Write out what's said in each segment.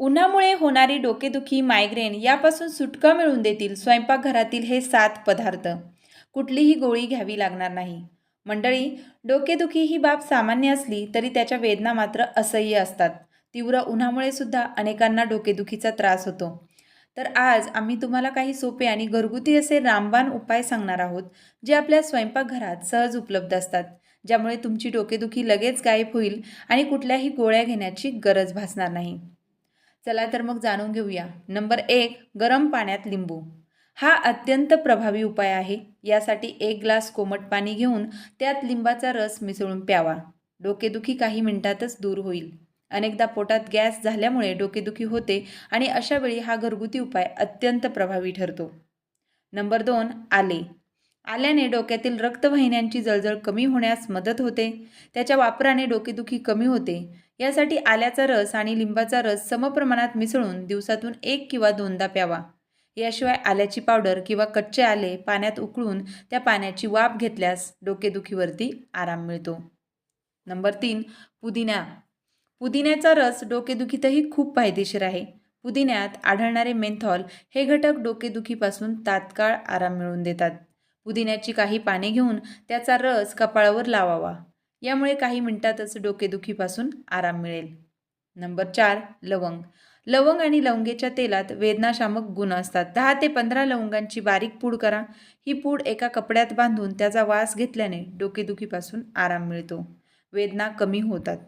उन्हामुळे होणारी डोकेदुखी मायग्रेन यापासून सुटका मिळवून देतील स्वयंपाकघरातील हे सात पदार्थ. कुठलीही गोळी घ्यावी लागणार नाही. मंडळी डोकेदुखी ही बाब सामान्य असली तरी त्याच्या वेदना मात्र असह्य असतात. तीव्र उन्हामुळे सुद्धा अनेकांना डोकेदुखीचा त्रास होतो. तर आज आम्ही तुम्हाला काही सोपे आणि घरगुती असे रामबाण उपाय सांगणार आहोत जे आपल्या स्वयंपाकघरात सहज उपलब्ध असतात ज्यामुळे तुमची डोकेदुखी लगेच गायब होईल आणि कुठल्याही गोळ्या घेण्याची गरज भासणार नाही. चला तर मग जाणून घेऊया. नंबर एक गरम पाण्यात लिंबू. हा अत्यंत प्रभावी उपाय आहे. यासाठी एक ग्लास कोमट पाणी घेऊन त्यात लिंबाचा रस मिसळून प्यावा. डोकेदुखी काही मिनिटातच दूर होईल. अनेकदा पोटात गॅस झाल्यामुळे डोकेदुखी होते आणि अशा वेळी हा घरगुती उपाय अत्यंत प्रभावी ठरतो. नंबर दोन आले. आल्याने डोक्यातील रक्तवाहिन्यांची जळजळ कमी होण्यास मदत होते. त्याच्या वापराने डोकेदुखी कमी होते. यासाठी आल्याचा रस आणि लिंबाचा रस समप्रमाणात मिसळून दिवसातून एक किंवा दोनदा प्यावा. याशिवाय आल्याची पावडर किंवा कच्चे आले पाण्यात उकळून त्या पाण्याची वाफ घेतल्यास डोकेदुखीवरती आराम मिळतो. नंबर तीन पुदिना. पुदिन्याचा रस डोकेदुखीतही खूप फायदेशीर आहे. पुदिन्यात आढळणारे मेंथॉल हे घटक डोकेदुखीपासून तात्काळ आराम मिळवून देतात. पुदिन्याची काही पाने घेऊन त्याचा रस कपाळावर लावावा. यामुळे काही मिनिटातच डोकेदुखीपासून आराम मिळेल. नंबर चार लवंग. लवंग आणि लवंगेच्या तेलात वेदनाशामक गुण असतात. दहा ते पंधरा लवंगांची बारीक पूड करा. ही पूड एका कपड्यात बांधून त्याचा वास घेतल्याने डोकेदुखीपासून आराम मिळतो. वेदना कमी होतात.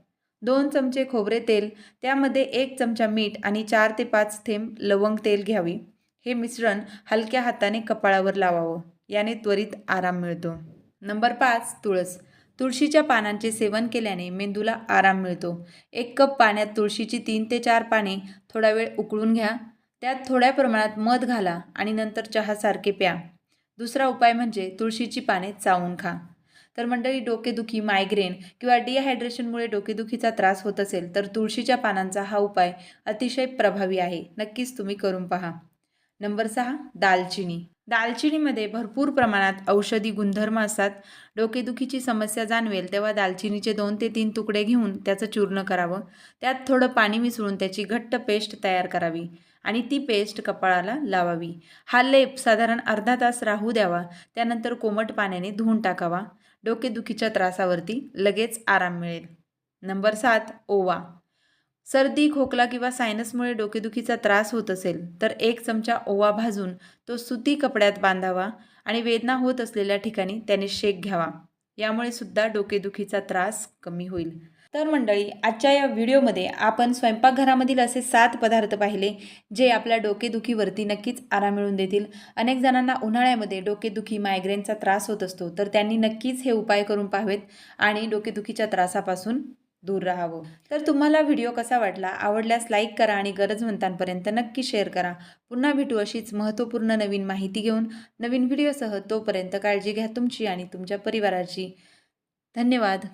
दोन चमचे खोबरे तेल त्यामध्ये एक चमचा मीठ आणि चार ते पाच थेंब लवंग तेल घ्यावी. हे मिश्रण हलक्या हाताने कपाळावर लावावं. याने त्वरित आराम मिळतो. नंबर पाच तुळस. तुळशीच्या पानांचे सेवन केल्याने मेंदूला आराम मिळतो. एक कप पाण्यात तुळशीची तीन ते चार पाने थोडा वेळ उकळून घ्या. त्यात थोड्या प्रमाणात मध घाला आणि नंतर चहासारखे प्या. दुसरा उपाय म्हणजे तुळशीची पाने चावून खा. तर मंडळी डोकेदुखी मायग्रेन किंवा डिहायड्रेशनमुळे डोकेदुखीचा त्रास होत असेल तर तुळशीच्या पानांचा हा उपाय अतिशय प्रभावी आहे. नक्कीच तुम्ही करून पहा. नंबर सहा दालचिनी. दालचिनीमध्ये भरपूर प्रमाणात औषधी गुणधर्म असतात. डोकेदुखीची समस्या जाणवेल तेव्हा दालचिनीचे दोन ते तीन तुकडे घेऊन त्याचं चूर्ण करावं. त्यात थोडं पाणी मिसळून त्याची घट्ट पेस्ट तयार करावी आणि ती पेस्ट कपाळाला लावावी. हा लेप साधारण अर्धा तास राहू द्यावा. त्यानंतर कोमट पाण्याने धुवून टाकावा. डोकेदुखीच्या त्रासावरती लगेच आराम मिळेल. नंबर सात ओवा. सर्दी खोकला किंवा सायनसमुळे डोकेदुखीचा त्रास होत असेल तर एक चमचा ओवा भाजून तो सुती कपड्यात बांधावा आणि वेदना होत असलेल्या ठिकाणी त्याने शेक घ्यावा. यामुळे सुद्धा डोकेदुखीचा त्रास कमी होईल. तर मंडळी आजच्या या व्हिडिओमध्ये आपण स्वयंपाकघरामधील असे सात पदार्थ पाहिले जे आपल्या डोकेदुखीवरती नक्कीच आराम मिळून देतील. अनेक जणांना उन्हाळ्यामध्ये डोकेदुखी मायग्रेनचा त्रास होत असतो तर त्यांनी नक्कीच हे उपाय करून पाहावेत आणि डोकेदुखीच्या त्रासापासून दूर राहावं. तर तुम्हाला व्हिडिओ कसा वाटला? आवडल्यास लाईक करा आणि गरजवंतांपर्यंत नक्की शेअर करा. पुन्हा भेटू अशीच महत्त्वपूर्ण नवीन माहिती घेऊन. नवीन व्हिडिओसह तोपर्यंत काळजी घ्या तुमची आणि तुमच्या परिवाराची. धन्यवाद.